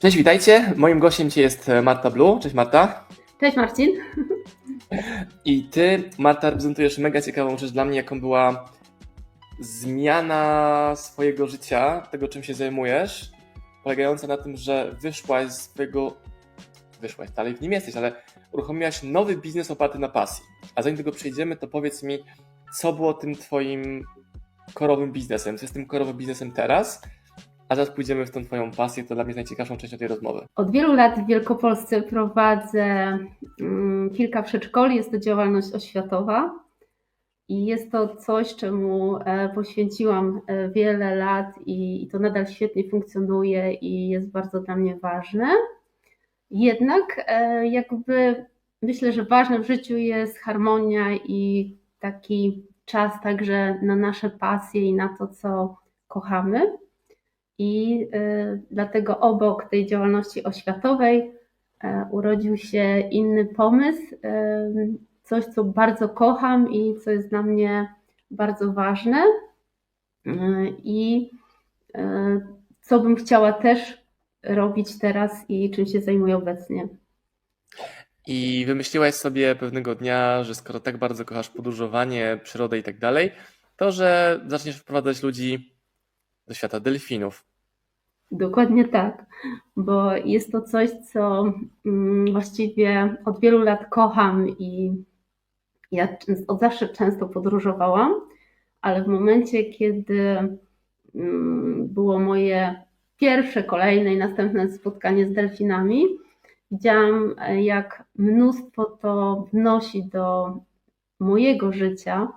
Cześć, witajcie. Moim gościem dzisiaj jest e, Marta Blue. Cześć Marta. Cześć Marcin. I ty, Marta, reprezentujesz mega ciekawą rzecz dla mnie, jaką była zmiana swojego życia, tego czym się zajmujesz, polegająca na tym, że wyszłaś z swojego, wyszłaś, dalej w nim jesteś, ale uruchomiłaś nowy biznes oparty na pasji. A zanim do tego przejdziemy, to powiedz mi, co było tym twoim korowym biznesem, co jest tym korowym biznesem teraz, a zaraz pójdziemy w tą twoją pasję, to dla mnie jest najciekawszą częścią tej rozmowy. Od wielu lat w Wielkopolsce prowadzę mm, kilka przedszkoli. Jest to działalność oświatowa i jest to coś, czemu e, poświęciłam e, wiele lat i, i to nadal świetnie funkcjonuje i jest bardzo dla mnie ważne. Jednak e, jakby myślę, że ważne w życiu jest harmonia i taki czas także na nasze pasje i na to, co kochamy. I y, dlatego obok tej działalności oświatowej y, urodził się inny pomysł, y, coś, co bardzo kocham i co jest dla mnie bardzo ważne. I co bym chciała też robić teraz i czym się zajmuję obecnie. I wymyśliłaś sobie pewnego dnia, że skoro tak bardzo kochasz podróżowanie, przyrodę i tak dalej, to że zaczniesz wprowadzać ludzi do świata delfinów. Dokładnie tak, bo jest to coś, co mm, właściwie od wielu lat kocham i ja od zawsze często podróżowałam, ale w momencie, kiedy mm, było moje pierwsze, kolejne i następne spotkanie z delfinami, widziałam, e, jak mnóstwo to wnosi do mojego życia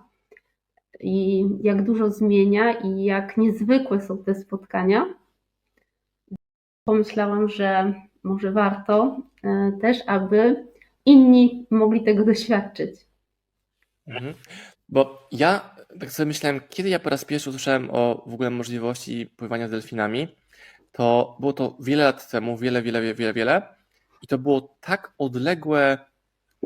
i jak dużo zmienia i jak niezwykłe są te spotkania pomyślałam, że może warto e, też, aby inni mogli tego doświadczyć. Mhm. Bo ja tak sobie myślałem, kiedy ja po raz pierwszy usłyszałem o w ogóle możliwości pływania z delfinami, to było to wiele lat temu, wiele, wiele, wiele, wiele, wiele. I to było tak odległe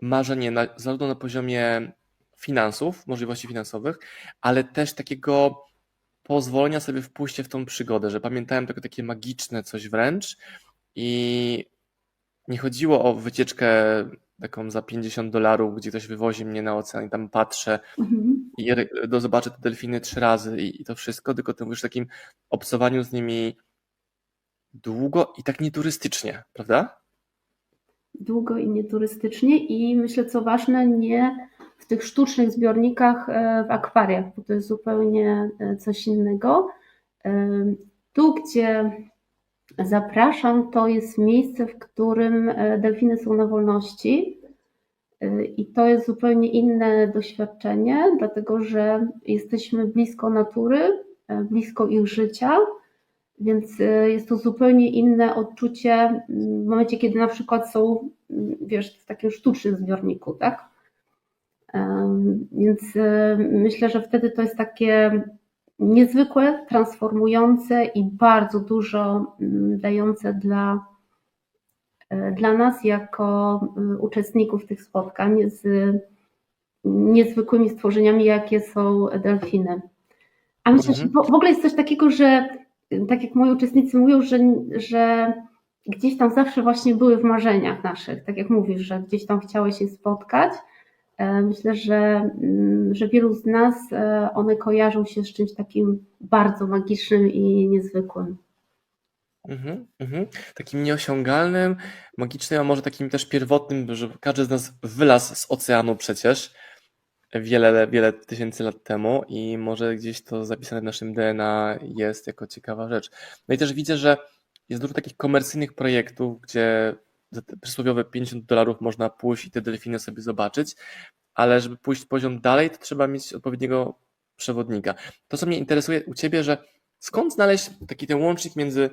marzenie, na, zarówno na poziomie finansów, możliwości finansowych, ale też takiego pozwolenia sobie w pójście w tą przygodę, że pamiętałem tylko takie magiczne coś wręcz i nie chodziło o wycieczkę taką za 50 dolarów, gdzie ktoś wywozi mnie na ocean i tam patrzę Mhm. i do, zobaczę te delfiny trzy razy i, i to wszystko, tylko to już takim obcowaniu z nimi długo i tak nieturystycznie, prawda? Długo i nieturystycznie i myślę, co ważne, nie w tych sztucznych zbiornikach e, w akwariach, bo to jest zupełnie e, coś innego. E, Tu, gdzie zapraszam, to jest miejsce, w którym delfiny są na wolności. I to jest zupełnie inne doświadczenie, dlatego że jesteśmy blisko natury, blisko ich życia, więc jest to zupełnie inne odczucie w momencie, kiedy na przykład są, wiesz, w takim sztucznym zbiorniku, tak? Więc myślę, że wtedy to jest takie niezwykłe, transformujące i bardzo dużo mm, dające dla, e, dla nas jako e, uczestników tych spotkań z niezwykłymi stworzeniami, jakie są delfiny. A myślę, że Mhm. w w ogóle jest coś takiego, że tak jak moi uczestnicy mówią, że, że gdzieś tam zawsze właśnie były w marzeniach naszych, tak jak mówisz, że gdzieś tam chciałeś się spotkać. E, Myślę, że, mm, że wielu z nas e, one kojarzą się z czymś takim bardzo magicznym i niezwykłym. Mhm, mhm. Takim nieosiągalnym, magicznym, a może takim też pierwotnym, że każdy z nas wylazł z oceanu przecież wiele, wiele tysięcy lat temu i może gdzieś to zapisane w naszym DNA jest jako ciekawa rzecz. No i też widzę, że jest dużo takich komercyjnych projektów, gdzie za te przysłowiowe 50 dolarów można pójść i te delfiny sobie zobaczyć, ale żeby pójść poziom dalej, to trzeba mieć odpowiedniego przewodnika. To, co mnie interesuje u Ciebie, że skąd znaleźć taki ten łącznik między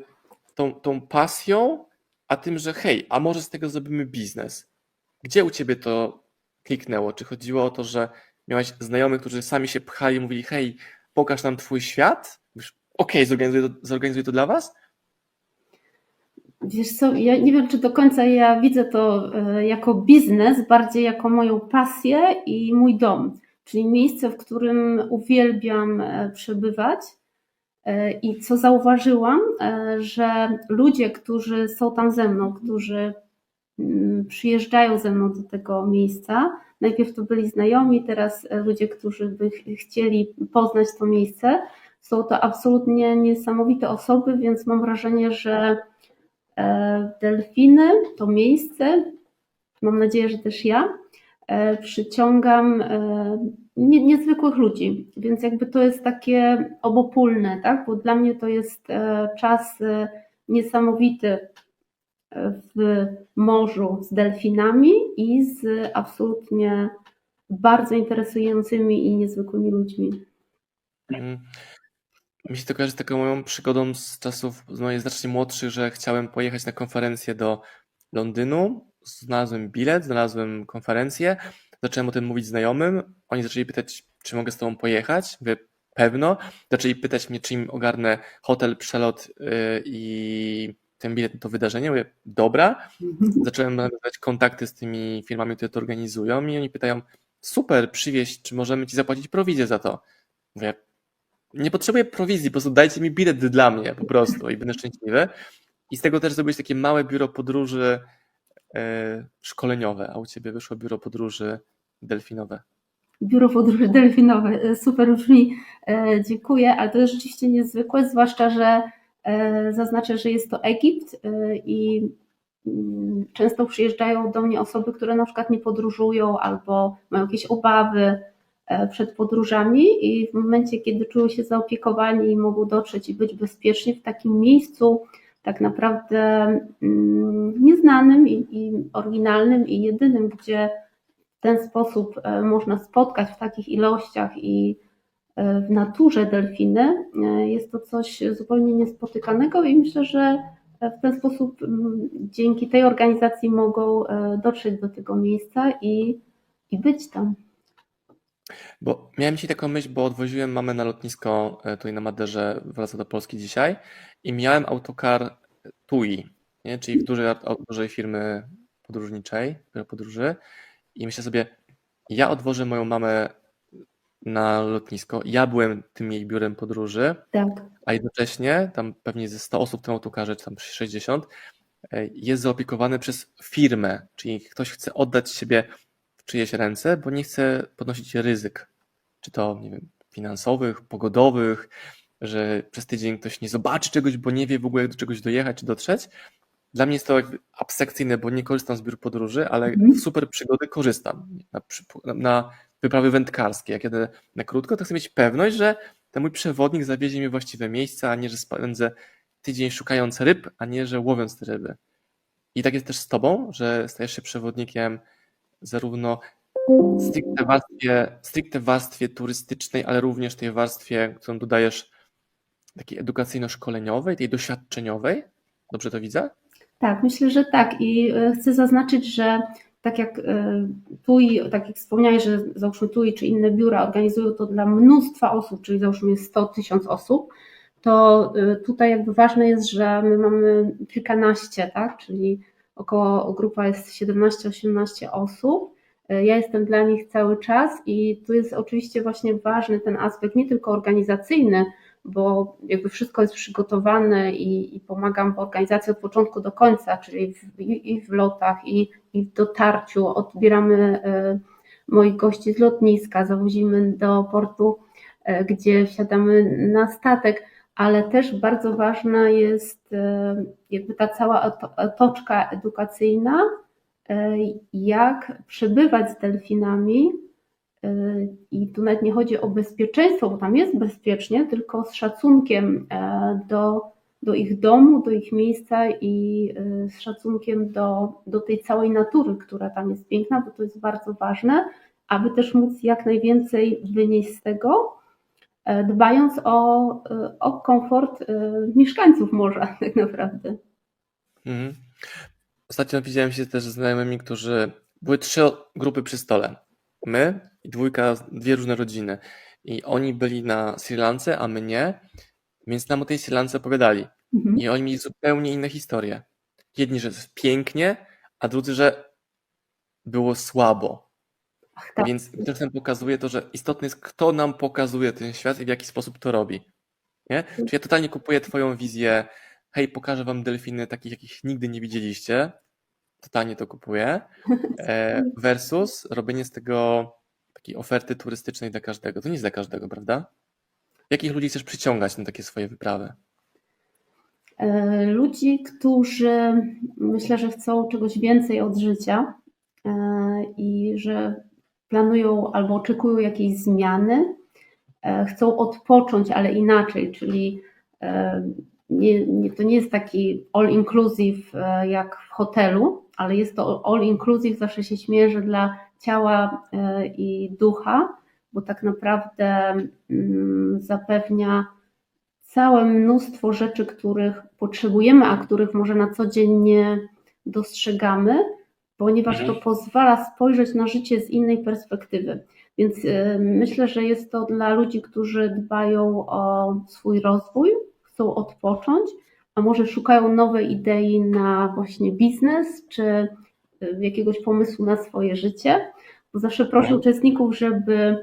tą, tą pasją, a tym, że hej, a może z tego zrobimy biznes. Gdzie u ciebie to kliknęło? Czy chodziło o to, że miałeś znajomych, którzy sami się pchali i mówili, hej, pokaż nam twój świat? Okej, zorganizuję, to, zorganizuję to dla was? Wiesz co, ja nie wiem, czy do końca ja widzę to e, jako biznes, bardziej jako moją pasję i mój dom, czyli miejsce, w którym uwielbiam e, przebywać. E, I co zauważyłam, że ludzie, którzy są tam ze mną, którzy mm, przyjeżdżają ze mną do tego miejsca, najpierw to byli znajomi, teraz ludzie, którzy by ch- chcieli poznać to miejsce, są to absolutnie niesamowite osoby, więc mam wrażenie, że delfiny, to miejsce, mam nadzieję, że też ja, e, przyciągam e, nie, niezwykłych ludzi, więc jakby to jest takie obopólne, tak? Bo dla mnie to jest e, czas e, niesamowity e, w morzu z delfinami i z absolutnie bardzo interesującymi i niezwykłymi ludźmi. Mm. Mi się to kojarzy z taką moją przygodą z czasów z mojej znacznie młodszych, że chciałem pojechać na konferencję do Londynu. Znalazłem bilet, znalazłem konferencję, zacząłem o tym mówić znajomym. Oni zaczęli pytać, czy mogę z tobą pojechać. Mówię, pewno. Zaczęli pytać mnie, czy im ogarnę hotel, przelot yy, i ten bilet na to wydarzenie. Mówię, dobra. Zacząłem nawiązywać kontakty z tymi firmami, które to organizują i oni pytają, super, przywieź, czy możemy ci zapłacić prowizję za to? Mówię, nie potrzebuję prowizji, po prostu dajcie mi bilet dla mnie po prostu i będę szczęśliwy. I z tego też zrobiłeś takie małe biuro podróży e, szkoleniowe, a u ciebie wyszło biuro podróży delfinowe. Biuro podróży delfinowe, e, super brzmi, e, dziękuję, ale to jest rzeczywiście niezwykłe, zwłaszcza, że e, zaznaczę, że jest to Egipt e, i mm, często przyjeżdżają do mnie osoby, które na przykład nie podróżują albo mają jakieś obawy przed podróżami i w momencie, kiedy czują się zaopiekowani i mogą dotrzeć i być bezpiecznie w takim miejscu, tak naprawdę mm, nieznanym i, i oryginalnym i jedynym, gdzie w ten sposób e, można spotkać w takich ilościach i e, w naturze delfiny, e, jest to coś zupełnie niespotykanego i myślę, że w ten sposób mm, dzięki tej organizacji mogą e, dotrzeć do tego miejsca i, i być tam. Bo miałem dzisiaj taką myśl, bo odwoziłem mamę na lotnisko e, tutaj na Maderze, wraca do Polski dzisiaj i miałem autokar TUI, nie? czyli w dużej, au- dużej firmy podróżniczej, biuro podróży i myślę sobie, ja odwożę moją mamę na lotnisko, ja byłem tym jej biurem podróży, Tak. a jednocześnie tam pewnie ze 100 osób w tym autokarze, czy tam 60, e, jest zaopiekowany przez firmę, czyli ktoś chce oddać siebie w czyjeś ręce, bo nie chce podnosić ryzyk, czy to nie wiem, finansowych, pogodowych, że przez tydzień ktoś nie zobaczy czegoś, bo nie wie w ogóle jak do czegoś dojechać czy dotrzeć. Dla mnie jest to jakby abstrakcyjne, bo nie korzystam z biur podróży, ale Mhm. w super przygody korzystam. Na, na, wyprawy wędkarskie, jak jadę na krótko, to chcę mieć pewność, że ten mój przewodnik zawiezie mnie właściwe miejsca, a nie, że spędzę tydzień szukając ryb, a nie, że łowiąc te ryby. I tak jest też z tobą, że stajesz się przewodnikiem zarówno stricte warstwie, stricte warstwie turystycznej, ale również tej warstwie, którą dodajesz takiej edukacyjno-szkoleniowej, tej doświadczeniowej. Dobrze to widzę? Tak, myślę, że tak. I e, chcę zaznaczyć, że tak jak e, TUI, tak jak wspomniałeś, że załóżmy TUI czy inne biura organizują to dla mnóstwa osób, czyli załóżmy jest 100 tysiąc osób, to e, tutaj jakby ważne jest, że my mamy kilkanaście, tak? Czyli około grupa jest 17-18 osób. E, Ja jestem dla nich cały czas i tu jest oczywiście właśnie ważny ten aspekt nie tylko organizacyjny, bo jakby wszystko jest przygotowane i, i pomagam w organizacji od początku do końca, czyli w, i, w lotach, i, i w dotarciu. Odbieramy e, moich gości z lotniska, zawozimy do portu, e, gdzie wsiadamy na statek, ale też bardzo ważna jest e, jakby ta cała oto- otoczka edukacyjna, e, jak przebywać z delfinami, i tu nawet nie chodzi o bezpieczeństwo, bo tam jest bezpiecznie, tylko z szacunkiem e, do, do ich domu, do ich miejsca i e, z szacunkiem do, do tej całej natury, która tam jest piękna, bo to jest bardzo ważne, aby też móc jak najwięcej wynieść z tego, e, dbając o, e, o komfort e, mieszkańców morza, tak naprawdę. Mhm. Ostatnio widziałem się też z znajomymi, którzy były trzy grupy przy stole. My i dwójka, dwie różne rodziny. I oni byli na Sri Lance, a my nie. Więc nam o tej Sri Lance opowiadali. Mhm. I oni mieli zupełnie inne historie. Jedni, że jest pięknie, a drudzy, że było słabo. Tak. Więc czasem pokazuje to, że istotne jest, kto nam pokazuje ten świat i w jaki sposób to robi. Nie? Czyli ja totalnie kupuję twoją wizję, hej, pokażę wam delfiny takich, jakich nigdy nie widzieliście. Totalnie to kupuję. E, versus robienie z tego takiej oferty turystycznej dla każdego. To nie jest dla każdego, prawda? Jakich ludzi chcesz przyciągać na takie swoje wyprawy? E, Ludzi, którzy myślę, że chcą czegoś więcej od życia e, i że planują albo oczekują jakiejś zmiany, e, chcą odpocząć, ale inaczej, czyli e, nie, nie, to nie jest taki all inclusive e, jak w hotelu, ale jest to all inclusive, zawsze się śmieję, że dla ciała i ducha, bo tak naprawdę mm, zapewnia całe mnóstwo rzeczy, których potrzebujemy, a których może na co dzień nie dostrzegamy, ponieważ Mhm. to pozwala spojrzeć na życie z innej perspektywy. Więc y, myślę, że jest to dla ludzi, którzy dbają o swój rozwój, chcą odpocząć, a może szukają nowej idei na właśnie biznes czy y, jakiegoś pomysłu na swoje życie. Bo zawsze proszę Mhm. uczestników, żeby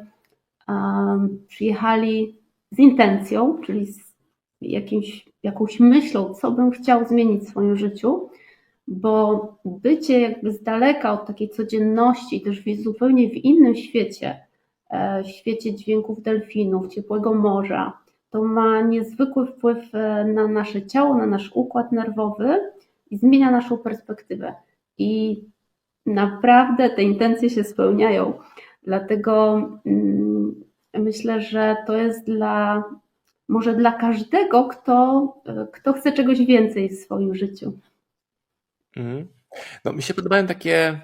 um, przyjechali z intencją, czyli z jakimś, jakąś myślą, co bym chciał zmienić w swoim życiu, bo bycie jakby z daleka od takiej codzienności też w zupełnie w innym świecie, e, świecie dźwięków delfinów, ciepłego morza, to ma niezwykły wpływ e, na nasze ciało, na nasz układ nerwowy i zmienia naszą perspektywę. I naprawdę te intencje się spełniają. Dlatego mm, myślę, że to jest dla może dla każdego, kto, kto chce czegoś więcej w swoim życiu. Mhm. No, mi się podobają takie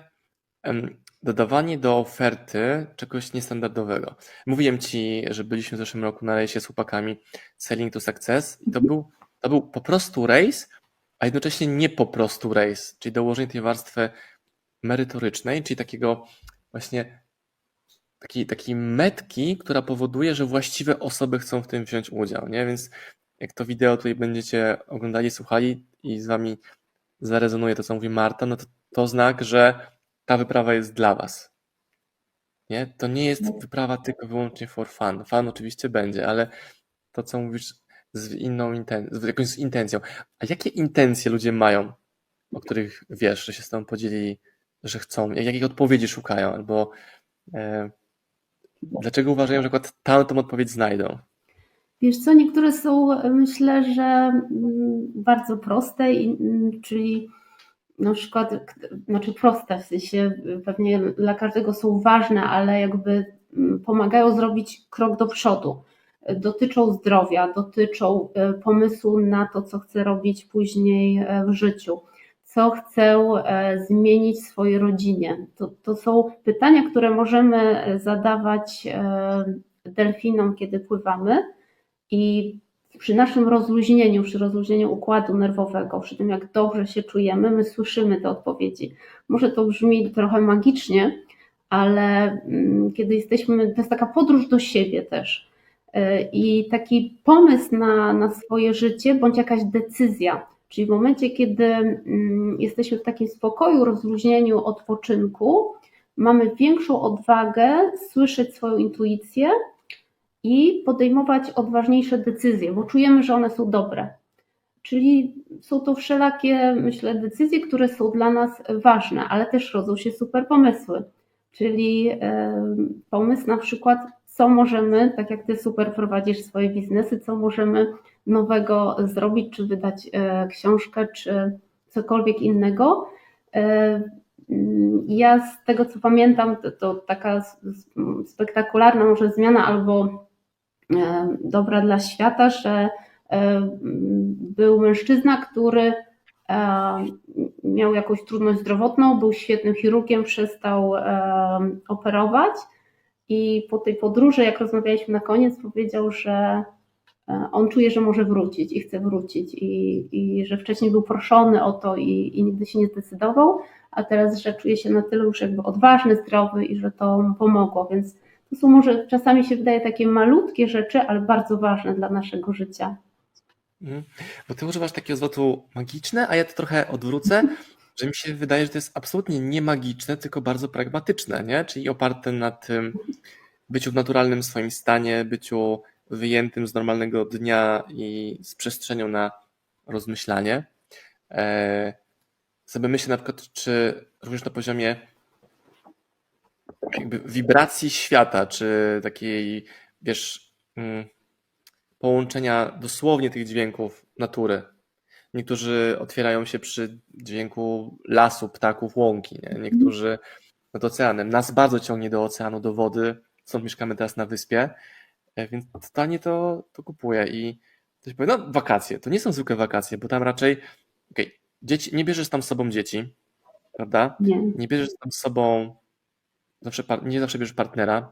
em, dodawanie do oferty czegoś niestandardowego. Mówiłem ci, że byliśmy w zeszłym roku na rejsie z chłopakami Selling to Success i to był, to był po prostu rejs, a jednocześnie nie po prostu rejs, czyli dołożenie tej warstwy merytorycznej, czyli takiego właśnie takiej, takiej metki, która powoduje, że właściwe osoby chcą w tym wziąć udział, nie? Więc jak to wideo tutaj będziecie oglądali, słuchali i z wami zarezonuje to, co mówi Marta, no to to znak, że ta wyprawa jest dla was. Nie? To nie jest wyprawa tylko wyłącznie for fun. Fun oczywiście będzie, ale to, co mówisz z inną inten- z jakąś intencją. A jakie intencje ludzie mają, o których wiesz, że się z tobą podzielili, że chcą, jak- jakich odpowiedzi szukają, albo e, dlaczego uważają, że akurat tamtą odpowiedź znajdą? Wiesz co, niektóre są, myślę, że mm, bardzo proste, mm, czyli na przykład, znaczy proste, w sensie pewnie dla każdego są ważne, ale jakby mm, pomagają zrobić krok do przodu. Dotyczą zdrowia, dotyczą e, pomysłu na to, co chcę robić później e, w życiu, co chcę e, zmienić w swojej rodzinie. To, to są pytania, które możemy zadawać delfinom, kiedy pływamy. I przy naszym rozluźnieniu, przy rozluźnieniu układu nerwowego, przy tym jak dobrze się czujemy, my słyszymy te odpowiedzi. Może to brzmi trochę magicznie, ale mm, kiedy jesteśmy, to jest taka podróż do siebie też. Y, I taki pomysł na, na swoje życie, bądź jakaś decyzja. Czyli w momencie, kiedy mm, jesteśmy w takim spokoju, rozluźnieniu, odpoczynku, mamy większą odwagę słyszeć swoją intuicję i podejmować odważniejsze decyzje, bo czujemy, że one są dobre. Czyli są to wszelakie, myślę, decyzje, które są dla nas ważne, ale też rodzą się super pomysły. Czyli pomysł na przykład, co możemy, tak jak ty super prowadzisz swoje biznesy, co możemy nowego zrobić, czy wydać e, książkę, czy cokolwiek innego. E, mm, Ja z tego co pamiętam, to, to taka spektakularna może zmiana albo dobra dla świata, że e, był mężczyzna, który e, miał jakąś trudność zdrowotną, był świetnym chirurgiem, przestał e, operować i po tej podróży, jak rozmawialiśmy na koniec, powiedział, że e, on czuje, że może wrócić i chce wrócić i, i że wcześniej był proszony o to i, i nigdy się nie zdecydował, a teraz, że czuje się na tyle już jakby odważny, zdrowy i że to mu pomogło, więc to są może czasami się wydaje takie malutkie rzeczy, ale bardzo ważne dla naszego życia. Mhm. Bo ty używasz takiego zwrotu magiczne, a ja to trochę odwrócę, że mi się wydaje, że to jest absolutnie nie magiczne, tylko bardzo pragmatyczne, nie? Czyli oparte na tym byciu w naturalnym swoim stanie, byciu wyjętym z normalnego dnia i z przestrzenią na rozmyślanie. Sobie myślę na przykład, czy również na poziomie jakby wibracji świata, czy takiej, wiesz, mm, połączenia dosłownie tych dźwięków natury. Niektórzy otwierają się przy dźwięku lasu, ptaków, łąki, nie? niektórzy nad oceanem. Nas bardzo ciągnie do oceanu, do wody, stąd mieszkamy teraz na wyspie, e, więc totalnie to, to kupuję i ktoś powie, no wakacje, to nie są zwykłe wakacje, bo tam raczej, okej, dzieci, nie bierzesz tam z sobą dzieci, prawda? Nie. Nie bierzesz tam z sobą, zawsze, par- nie zawsze bierzesz partnera,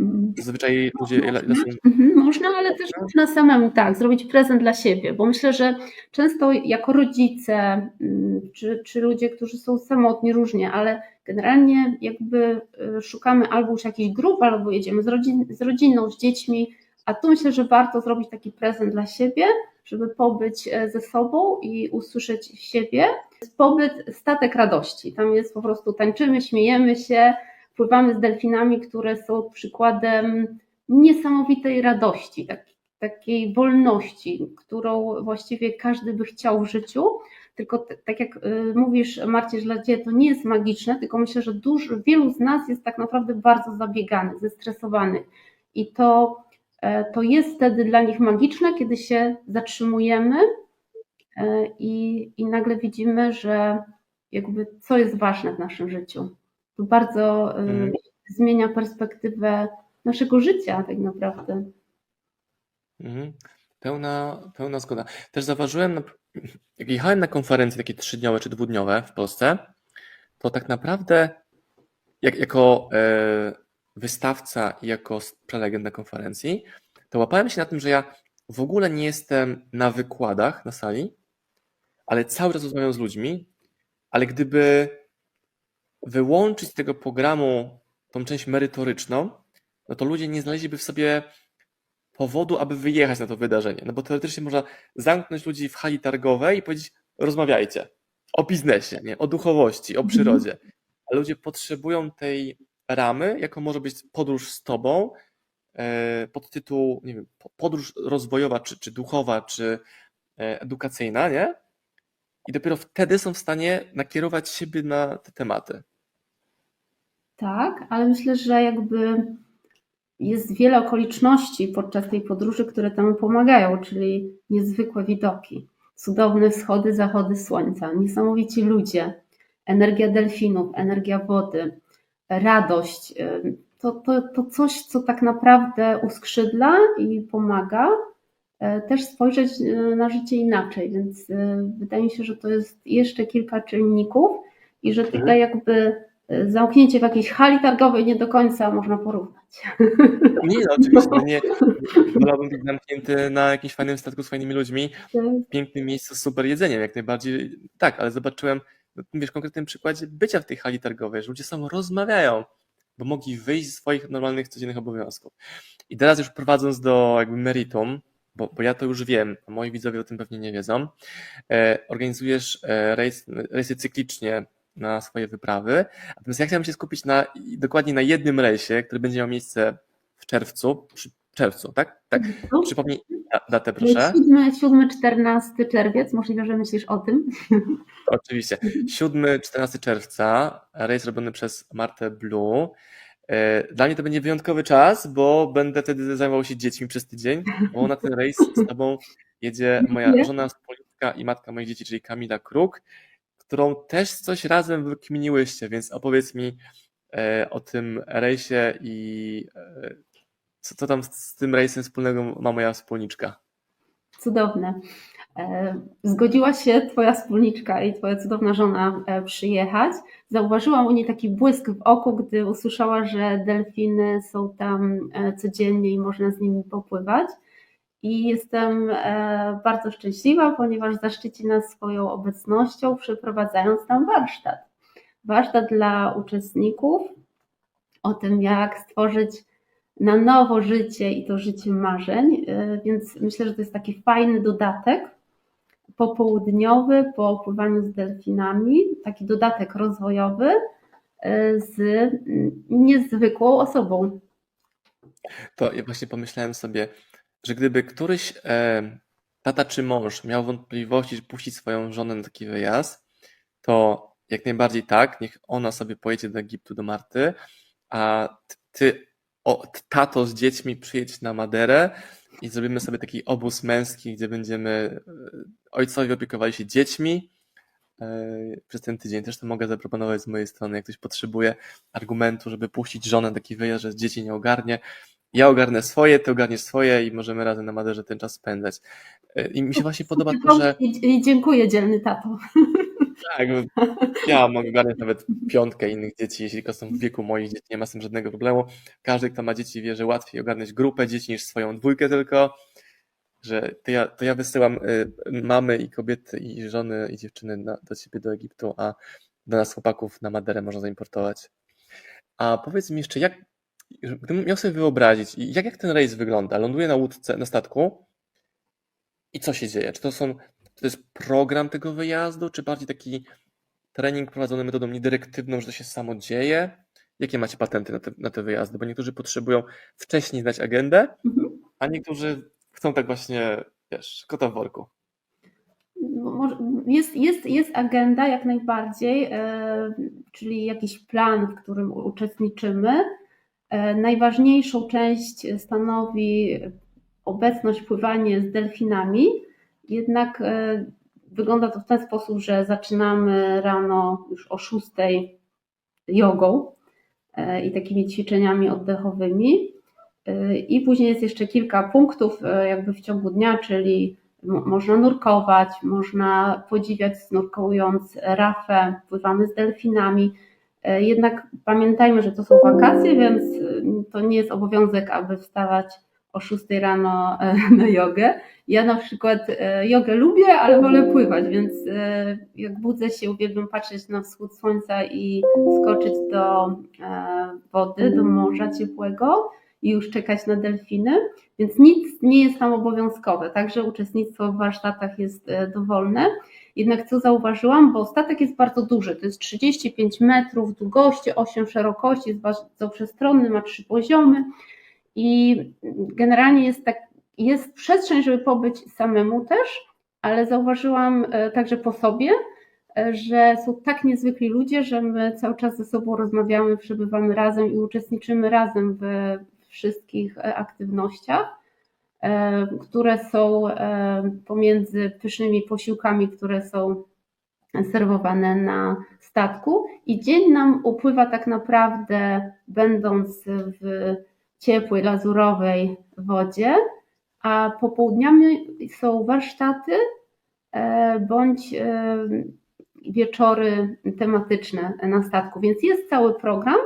Mm. zazwyczaj ludzie, ile, ile są, Mhm, Można, ale też można samemu tak, zrobić prezent dla siebie, bo myślę, że często jako rodzice, mm, czy, czy ludzie, którzy są samotni różnie, ale generalnie jakby y, szukamy albo już jakichś grup, albo jedziemy z, rodzin, z rodziną, z dziećmi, a tu myślę, że warto zrobić taki prezent dla siebie, żeby pobyć e, ze sobą i usłyszeć siebie. Pobyt statek radości. Tam jest po prostu tańczymy, śmiejemy się, pływamy z delfinami, które są przykładem niesamowitej radości, tak, takiej wolności, którą właściwie każdy by chciał w życiu. Tylko t- tak jak y, mówisz, Marcie, że dla to nie jest magiczne, tylko myślę, że wielu z nas jest tak naprawdę bardzo zabieganych, zestresowanych. I to, e, to jest wtedy dla nich magiczne, kiedy się zatrzymujemy e, i, i nagle widzimy, że jakby co jest ważne w naszym życiu. To bardzo Mhm. zmienia perspektywę naszego życia tak naprawdę. Mhm. Pełna, pełna zgoda. Też zauważyłem, na- jak jechałem na konferencje takie trzydniowe czy dwudniowe w Polsce, to tak naprawdę jak, jako e, wystawca i jako prelegent na konferencji, to łapałem się na tym, że ja w ogóle nie jestem na wykładach na sali, ale cały czas rozmawiam z ludźmi, ale gdyby wyłączyć z tego programu tą część merytoryczną, no to ludzie nie znaleźliby w sobie powodu, aby wyjechać na to wydarzenie. No bo teoretycznie można zamknąć ludzi w hali targowej i powiedzieć, rozmawiajcie o biznesie, nie? o duchowości, o Mhm. przyrodzie. Ale ludzie potrzebują tej ramy, jaką może być podróż z tobą, e, pod tytuł, nie wiem, po- podróż rozwojowa, czy, czy duchowa, czy e, edukacyjna, nie? I dopiero wtedy są w stanie nakierować siebie na te tematy. Tak, ale myślę, że jakby jest wiele okoliczności podczas tej podróży, które temu pomagają, czyli niezwykłe widoki, cudowne wschody, zachody słońca, niesamowici ludzie, energia delfinów, energia wody, radość. To, to, to coś, co tak naprawdę uskrzydla i pomaga e, też spojrzeć e, na życie inaczej, więc e, wydaje mi się, że to jest jeszcze kilka czynników i że tutaj jakby zamknięcie w jakiejś hali targowej nie do końca można porównać. Nie, no oczywiście, no nie, wolałbym być zamknięty na jakimś fajnym statku z fajnymi ludźmi, w pięknym miejscu z super jedzeniem, jak najbardziej. Tak, ale zobaczyłem, no, wiesz, konkretnym przykładzie bycia w tej hali targowej, że ludzie samo rozmawiają, bo mogli wyjść z swoich normalnych, codziennych obowiązków. I teraz już prowadząc do jakby meritum, bo, bo ja to już wiem, a moi widzowie o tym pewnie nie wiedzą, e, organizujesz e, rejs, rejsy cyklicznie na swoje wyprawy, natomiast ja chciałem się skupić na, dokładnie na jednym rejsie, który będzie miał miejsce w czerwcu, przy czerwcu, tak? Tak. Przypomnij da- datę, proszę. 7-14 czerwiec, możliwe, że myślisz o tym. Oczywiście. 7-14 czerwca, rejs robiony przez Martę Blue. Dla mnie to będzie wyjątkowy czas, bo będę wtedy zajmował się dziećmi przez tydzień, bo na ten rejs z tobą jedzie moja żona, wspólniczka i matka moich dzieci, czyli Kamila Kruk, którą też coś razem wykminiłyście, więc opowiedz mi e, o tym rejsie i e, co, tam z, z tym rejsem wspólnego ma moja wspólniczka. Cudowne. E, Zgodziła się Twoja wspólniczka i Twoja cudowna żona e, przyjechać. Zauważyłam u niej taki błysk w oku, gdy usłyszała, że delfiny są tam e, codziennie i można z nimi popływać. I jestem e, bardzo szczęśliwa, ponieważ zaszczyci nas swoją obecnością, przeprowadzając tam warsztat. Warsztat dla uczestników o tym, jak stworzyć na nowo życie i to życie marzeń, e, więc myślę, że to jest taki fajny dodatek popołudniowy po pływaniu z delfinami, taki dodatek rozwojowy e, z mm, niezwykłą osobą. To ja właśnie pomyślałem sobie, że gdyby któryś e, tata czy mąż miał wątpliwości, czy puścić swoją żonę na taki wyjazd, to jak najbardziej tak, niech ona sobie pojedzie do Egiptu, do Marty, a ty, o, tato z dziećmi przyjedź na Maderę i zrobimy sobie taki obóz męski, gdzie będziemy e, ojcowie opiekowali się dziećmi przez ten tydzień. Też to mogę zaproponować z mojej strony, jak ktoś potrzebuje argumentu, żeby puścić żonę na taki wyjazd, że dzieci nie ogarnie. Ja ogarnę swoje, ty ogarniesz swoje i możemy razem na Maderze ten czas spędzać. E, I mi się właśnie podoba to, że i dziękuję, dzielny tato. tak, ja mogę ogarniać nawet piątkę innych dzieci, jeśli tylko są w wieku moich dzieci, nie ma z tym żadnego problemu. Każdy, kto ma dzieci, wie, że łatwiej ogarnąć grupę dzieci niż swoją dwójkę tylko, że to ja, to ja wysyłam y, mamy i kobiety i żony i dziewczyny na, do ciebie do Egiptu, a do nas chłopaków na Maderę można zaimportować. A powiedz mi jeszcze, jak, gdybym miał sobie wyobrazić, jak, jak ten rejs wygląda? Ląduję na łódce, na statku i co się dzieje? Czy to są, czy to jest program tego wyjazdu, czy bardziej taki trening prowadzony metodą niedyrektywną, że to się samo dzieje? Jakie macie patenty na te, na te wyjazdy? Bo niektórzy potrzebują wcześniej znać agendę, Mhm. a niektórzy chcą tak właśnie, wiesz, kota w worku. Może- Jest, jest, jest agenda jak najbardziej, e, czyli jakiś plan, w którym uczestniczymy. E, Najważniejszą część stanowi obecność, pływanie z delfinami. Jednak e, wygląda to w ten sposób, że zaczynamy rano już o 6 jogą i takimi ćwiczeniami oddechowymi. E, I później jest jeszcze kilka punktów e, jakby w ciągu dnia, czyli mo- można nurkować, można podziwiać nurkując rafę, pływamy z delfinami. E, Jednak pamiętajmy, że to są wakacje, więc to nie jest obowiązek, aby wstawać o 6 rano e, na jogę. Ja na przykład e, jogę lubię, ale wolę pływać, więc e, jak budzę się, uwielbiam patrzeć na wschód słońca i skoczyć do wody, do morza ciepłego i już czekać na delfiny, więc nic nie jest tam obowiązkowe, także uczestnictwo w warsztatach jest e, dowolne. Jednak co zauważyłam, bo statek jest bardzo duży, to jest 35 metrów długości, 8 szerokości, jest bardzo przestronny, ma trzy poziomy i generalnie jest tak, jest przestrzeń, żeby pobyć samemu też, ale zauważyłam e, także po sobie, e, że są tak niezwykli ludzie, że my cały czas ze sobą rozmawiamy, przebywamy razem i uczestniczymy razem w wszystkich e, aktywnościach, e, które są e, pomiędzy pysznymi posiłkami, które są serwowane na statku. I dzień nam upływa tak naprawdę będąc w ciepłej, lazurowej wodzie, a popołudniami są warsztaty bądź wieczory tematyczne na statku, więc jest cały program,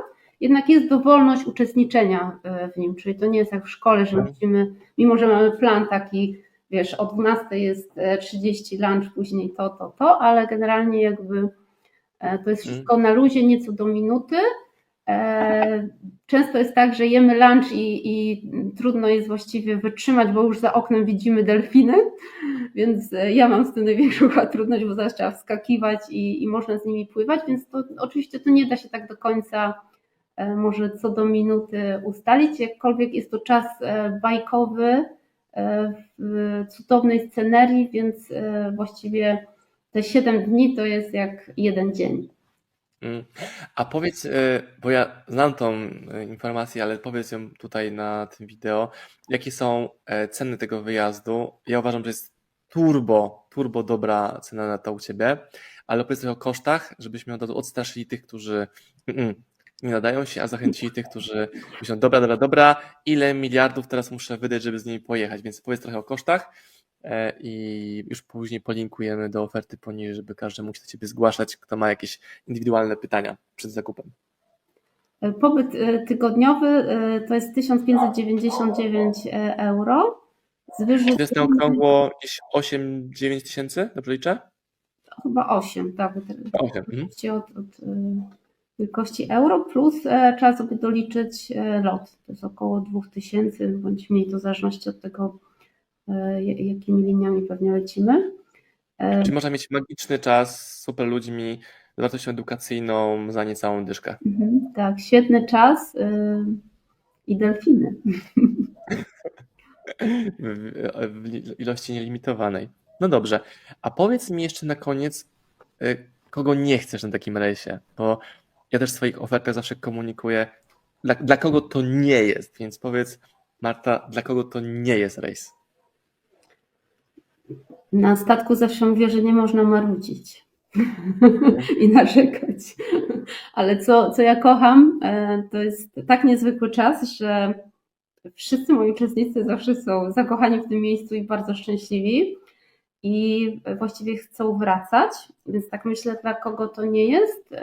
jednak jest dowolność uczestniczenia e, w nim, czyli to nie jest jak w szkole, że Mhm. musimy, mimo że mamy plan taki, wiesz, o 12 jest e, 30 lunch, później to, to, to, ale generalnie jakby e, to jest wszystko na luzie, nieco do minuty. E, Często jest tak, że jemy lunch i, i trudno jest właściwie wytrzymać, bo już za oknem widzimy delfiny, więc e, ja mam z tym największą chyba trudność, bo zaraz trzeba wskakiwać i, i można z nimi pływać, więc to oczywiście to nie da się tak do końca e, może co do minuty ustalić, jakkolwiek jest to czas e, bajkowy e, w cudownej scenerii, więc e, właściwie te 7 dni to jest jak jeden dzień. Mm. A powiedz, bo ja znam tą informację, ale powiedz ją tutaj na tym wideo, jakie są e, ceny tego wyjazdu? Ja uważam, że jest turbo, turbo dobra cena na to u Ciebie, ale opowiedz trochę o kosztach, żebyśmy odstraszyli tych, którzy mm, mm, nie nadają się, a zachęcili tych, którzy myślą, dobra, dobra, dobra, ile miliardów teraz muszę wydać, żeby z nimi pojechać, więc powiedz trochę o kosztach e, i już później polinkujemy do oferty poniżej, żeby każdy mógł się do Ciebie zgłaszać, kto ma jakieś indywidualne pytania przed zakupem. Pobyt e, tygodniowy e, to jest 1599 e, euro. Z Czy to jest na okrągło jakieś 8-9 tysięcy? Dobrze liczę? chyba 8, tak, bo to- 8. Mhm. od, od e, wielkości euro, plus e, trzeba sobie doliczyć e, lot. To jest około 2000 bądź mniej, to w zależności od tego, e, ja- jakimi liniami pewnie lecimy. E, Czyli można mieć magiczny czas z super ludźmi, z wartością edukacyjną za niecałą dyszkę. Mhm, tak, świetny czas. i delfiny. w, w ilości nielimitowanej. No dobrze, a powiedz mi jeszcze na koniec, kogo nie chcesz na takim rejsie, bo ja też w swoich ofertach zawsze komunikuję, dla, dla kogo to nie jest, więc powiedz Marta, dla kogo to nie jest rejs? Na statku zawsze mówię, że nie można marudzić i narzekać. Ale co, co ja kocham, e, to jest tak niezwykły czas, że wszyscy moi uczestnicy zawsze są zakochani w tym miejscu i bardzo szczęśliwi i właściwie chcą wracać. Więc tak myślę, dla kogo to nie jest.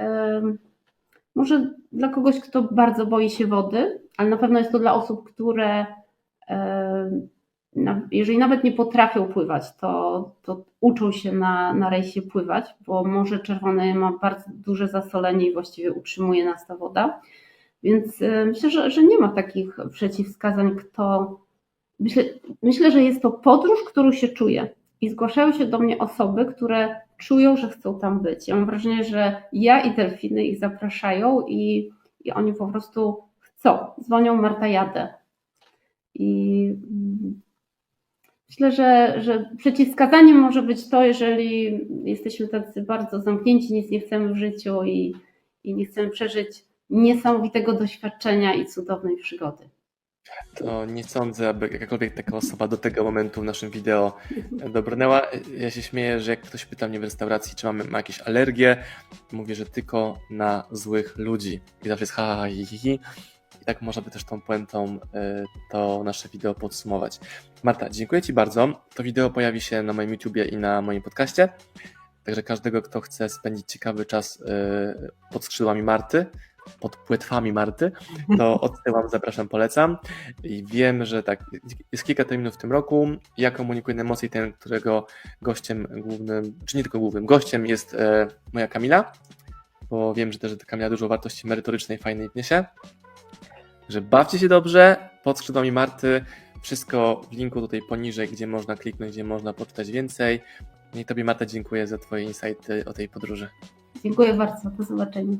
Może dla kogoś, kto bardzo boi się wody, ale na pewno jest to dla osób, które na- jeżeli nawet nie potrafią pływać, to, to uczą się na, na rejsie pływać, bo Morze Czerwone ma bardzo duże zasolenie i właściwie utrzymuje nas ta woda. Więc e, myślę, że, że nie ma takich przeciwwskazań, kto. Myślę, myślę, że jest to podróż, którą się czuje. I zgłaszają się do mnie osoby, które czują, że chcą tam być. Ja mam wrażenie, że ja i delfiny ich zapraszają i, i oni po prostu chcą. Dzwonią Marta jadę. I mm, myślę, że, że przeciwwskazaniem może być to, jeżeli jesteśmy tacy bardzo zamknięci, nic nie chcemy w życiu i, i nie chcemy przeżyć niesamowitego doświadczenia i cudownej przygody. To nie sądzę, aby jakakolwiek taka osoba do tego momentu w naszym wideo dobrnęła. Ja się śmieję, że jak ktoś pyta mnie w restauracji, czy mamy, ma jakieś alergie, mówię, że tylko na złych ludzi. I zawsze jest ha, ha, ha, hi, hi, hi. I tak można by też tą puentą y, to nasze wideo podsumować. Marta, dziękuję Ci bardzo. To wideo pojawi się na moim YouTubie i na moim podcaście. Także każdego, kto chce spędzić ciekawy czas y, pod skrzydłami Marty, pod płetwami Marty, to odsyłam, zapraszam, polecam. I wiem, że tak, jest kilka terminów w tym roku. Ja komunikuję na emocje ten, którego gościem głównym, czy nie tylko głównym, gościem jest e, moja Kamila, bo wiem, że też ta Kamila dużo wartości merytorycznej, fajnej wniesie. Że bawcie się dobrze, pod skrzydłami Marty, wszystko w linku tutaj poniżej, gdzie można kliknąć, gdzie można poczytać więcej. No I Tobie Marta dziękuję za Twoje insighty o tej podróży. Dziękuję bardzo. Do zobaczenia.